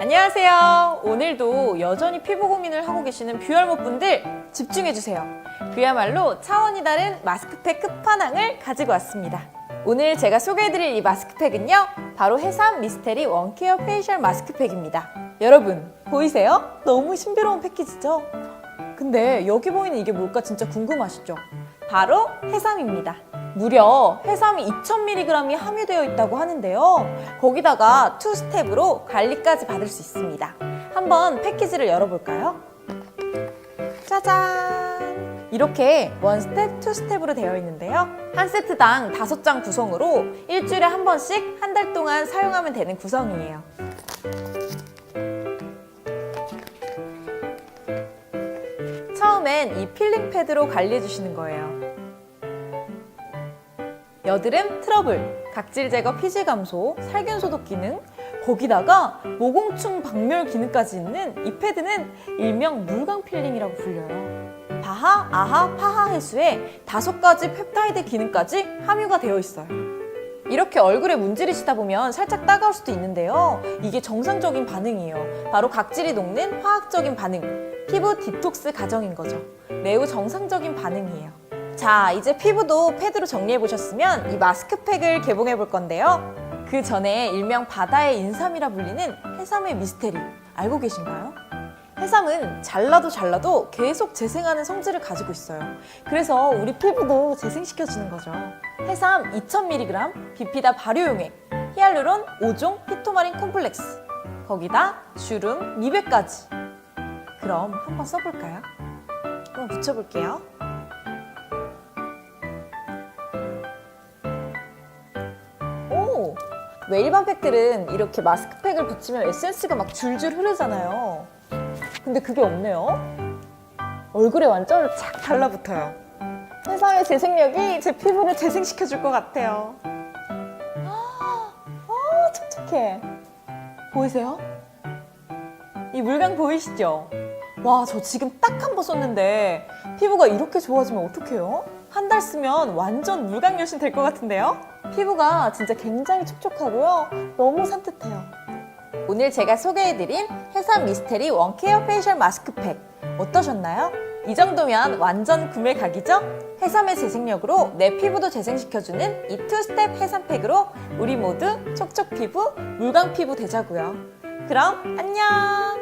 안녕하세요. 오늘도 여전히 피부 고민을 하고 계시는 뷰얼모 분들 집중해주세요. 그야말로 차원이 다른 마스크팩 끝판왕을 가지고 왔습니다. 오늘 제가 소개해드릴 이 마스크팩은요. 바로 해삼 미스테리 원케어 페이셜 마스크팩입니다. 여러분, 보이세요? 너무 신비로운 패키지죠? 근데 여기 보이는 이게 뭘까 진짜 궁금하시죠? 바로 해삼입니다. 무려 해삼이 2000mg이 함유되어 있다고 하는데요. 거기다가 투 스텝으로 관리까지 받을 수 있습니다. 한번 패키지를 열어볼까요? 짜잔! 이렇게 원 스텝, 투 스텝으로 되어 있는데요. 한 세트당 5장 구성으로 일주일에 한 번씩 한 달 동안 사용하면 되는 구성이에요. 처음엔 이 필링 패드로 관리해 주시는 거예요. 여드름 트러블, 각질 제거 피지 감소, 살균 소독 기능, 거기다가 모공충 박멸 기능까지 있는 이 패드는 일명 물광 필링이라고 불려요. 바하, 아하, 파하 해수에 다섯 가지 펩타이드 기능까지 함유가 되어 있어요. 이렇게 얼굴에 문지르시다 보면 살짝 따가울 수도 있는데요. 이게 정상적인 반응이에요. 바로 각질이 녹는 화학적인 반응. 피부 디톡스 과정인 거죠. 매우 정상적인 반응이에요. 자, 이제 피부도 패드로 정리해 보셨으면 이 마스크팩을 개봉해 볼 건데요. 그 전에 일명 바다의 인삼이라 불리는 해삼의 미스테리 알고 계신가요? 해삼은 잘라도 잘라도 계속 재생하는 성질을 가지고 있어요. 그래서 우리 피부도 재생시켜주는 거죠. 해삼 2000mg, 비피다 발효용액, 히알루론 5종 피토마린 콤플렉스, 거기다 주름 200가지. 그럼 한번 써볼까요? 한번 붙여볼게요. 오! 왜 일반 팩들은 이렇게 마스크팩을 붙이면 에센스가 막 줄줄 흐르잖아요. 근데 그게 없네요. 얼굴에 완전 착 달라붙어요. 해삼의 재생력이 제 피부를 재생시켜줄 것 같아요. 아, 아, 촉촉해. 보이세요? 이 물광 보이시죠? 와, 저 지금 딱 한 번 썼는데 피부가 이렇게 좋아지면 어떡해요? 한 달 쓰면 완전 물광 여신 될 것 같은데요? 피부가 진짜 굉장히 촉촉하고요. 너무 산뜻해요. 오늘 제가 소개해드린 해삼 미스테리 원케어 페이셜 마스크팩 어떠셨나요? 이 정도면 완전 구매 각이죠? 해삼의 재생력으로 내 피부도 재생시켜주는 이 투스텝 해삼팩으로 우리 모두 촉촉 피부, 물광 피부 되자고요. 그럼 안녕!